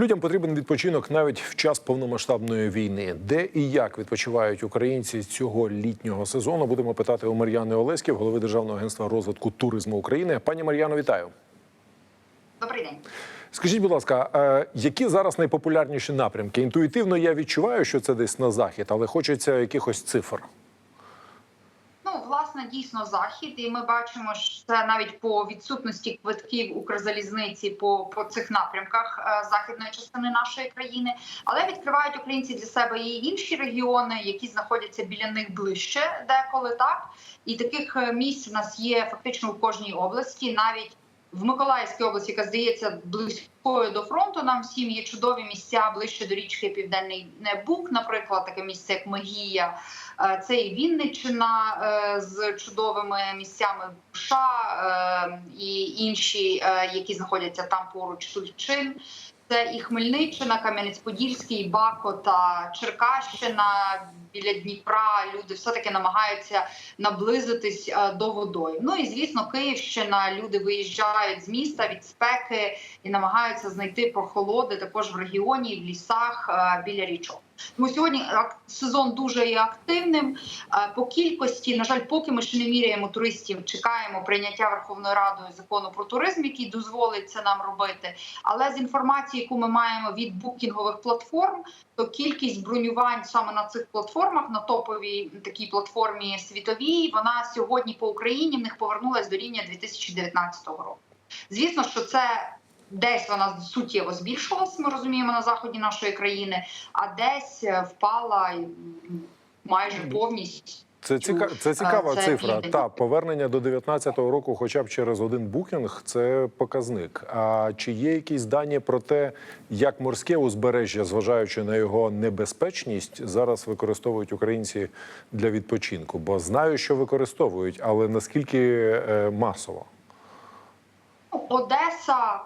Людям потрібен відпочинок навіть в час повномасштабної війни. Де і як відпочивають українці цього літнього сезону? Будемо питати у Мар'яни Олеськів, голови Державного агентства розвитку туризму України. Пані Мар'яно, вітаю. Добрий день. Скажіть, будь ласка, е, які зараз найпопулярніші напрямки? Інтуїтивно я відчуваю, що це десь на захід, але хочеться якихось цифр. Власне, дійсно захід, і ми бачимо, що це навіть по відсутності квитків Укрзалізниці по, по цих напрямках е, західної частини нашої країни. Але відкривають українці для себе і інші регіони, які знаходяться біля них ближче, деколи так. І таких е, місць у нас є фактично у кожній області, навіть. В Миколаївській області, яка здається близькою до фронту, нам всім є чудові місця ближче до річки Південний Бук, наприклад, таке місце як Мегія. Е, Це і Вінниччина е, з чудовими місцями Буша е, і інші, які знаходяться там поруч Сульчин. Це і Хмельниччина, Кам'янець-Подільський, Бако та Черкащина біля Дніпра. Люди все таки намагаються наблизитись е, до водою. Ну і звісно, Київщина. Люди виїжджають з міста від спеки і намагаються знайти прохолоди також в регіоні, в лісах е, біля річок. Тому сьогодні сезон дуже є активним. Е, По кількості, на жаль, поки ми ще не міряємо туристів, чекаємо прийняття Верховною Радою закону про туризм, який дозволить це нам робити. Але з інформації, яку ми маємо від букінгових платформ, то кількість бронювань саме на цих платформах, на топовій такій платформі світовій, вона сьогодні по Україні в них повернулась до рівня 2019 року. Звісно, що це. Десь вона суттєво збільшилась, ми розуміємо на заході нашої країни, а десь е, впала майже повністю. Це ціка... це цікава Це цифра. Та повернення до 19-го року, хоча б через один букінг, це показник. А чи є якісь дані про те, як морське узбережжя, зважаючи на його небезпечність, зараз використовують українці для відпочинку? Бо знаю, що використовують, але наскільки е, масово? Ну, Одеса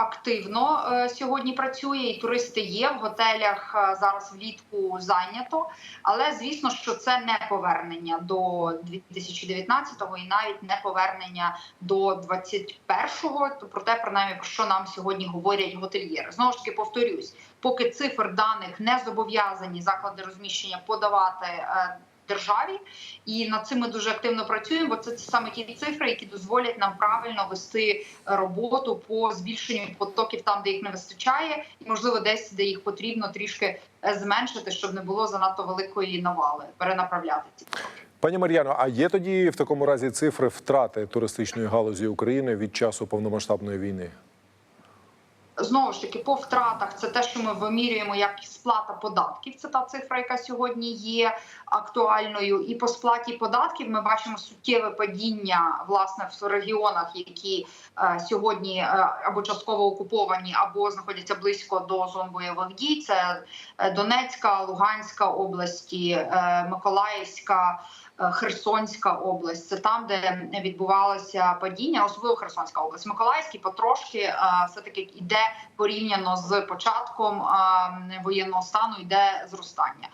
активно е, сьогодні працює, і туристи є в готелях е, зараз влітку зайнято. Але звісно, що це не повернення до 2019-го і навіть не повернення до 21-го. То про те, принаймні, про що нам сьогодні говорять готельєри. Знову ж таки, повторюсь, поки цифр даних не зобов'язані заклади розміщення подавати. Державі і над цим ми дуже активно працюємо, бо це саме ті цифри, які дозволять нам правильно вести роботу по збільшенню потоків там, де їх не вистачає, і можливо десь, де їх потрібно трішки е, зменшити, щоб не було занадто великої навали, перенаправляти ці потоки. Пані Мар'яно, а є тоді в такому разі цифри втрати туристичної галузі України від часу повномасштабної війни? Знову ж таки, по втратах це те, що ми вимірюємо як сплата податків. Це та цифра, яка сьогодні є актуальною. І по сплаті податків ми бачимо суттєве падіння власне в регіонах, які е, сьогодні е, або частково окуповані, або знаходяться близько до зон бойових дій. Це е, Донецька, Луганська області, е, Миколаївська. Е, Херсонська область це там, де відбувалося падіння, особливо Херсонська область. Миколаївський потрошки е, все таки йде порівняно з початком е, воєнного стану, йде зростання.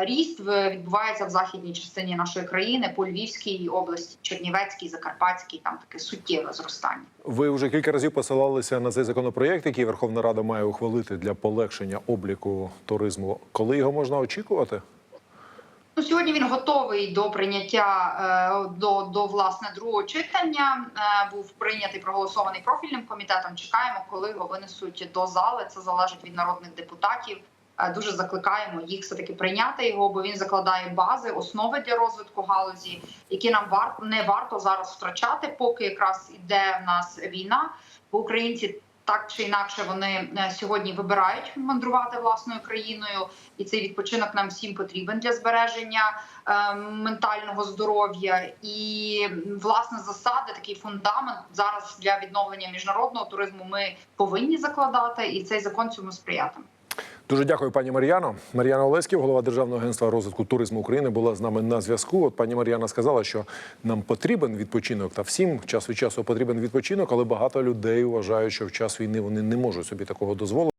Ріст відбувається в західній частині нашої країни, по Львівській області, Чернівецькій, Закарпатській. Там таке суттєве зростання. Ви вже кілька разів посилалися на цей законопроєкт, який Верховна Рада має ухвалити для полегшення обліку туризму. Коли його можна очікувати? Ну, сьогодні він готовий до прийняття е, до, до власне другого читання. Е, був прийнятий проголосований профільним комітетом. Чекаємо, коли його винесуть до зали. Це залежить від народних депутатів. Е, Дуже закликаємо їх все таки прийняти його, бо він закладає бази, основи для розвитку галузі, які нам варто не варто зараз втрачати, поки якраз іде в нас війна. Бо українці так чи інакше вони е, сьогодні вибирають мандрувати власною країною, і цей відпочинок нам всім потрібен для збереження е, ментального здоров'я. І власне засади, такий фундамент зараз для відновлення міжнародного туризму. Ми повинні закладати, і цей закон цьому сприятиме. Дуже дякую, пані Мар'яно. Мар'яна Олеськів, голова Державного агентства розвитку туризму України, була з нами на зв'язку. От пані Мар'яна сказала, що нам потрібен відпочинок, та всім час від часу потрібен відпочинок, але багато людей вважають, що в час війни вони не можуть собі такого дозволити.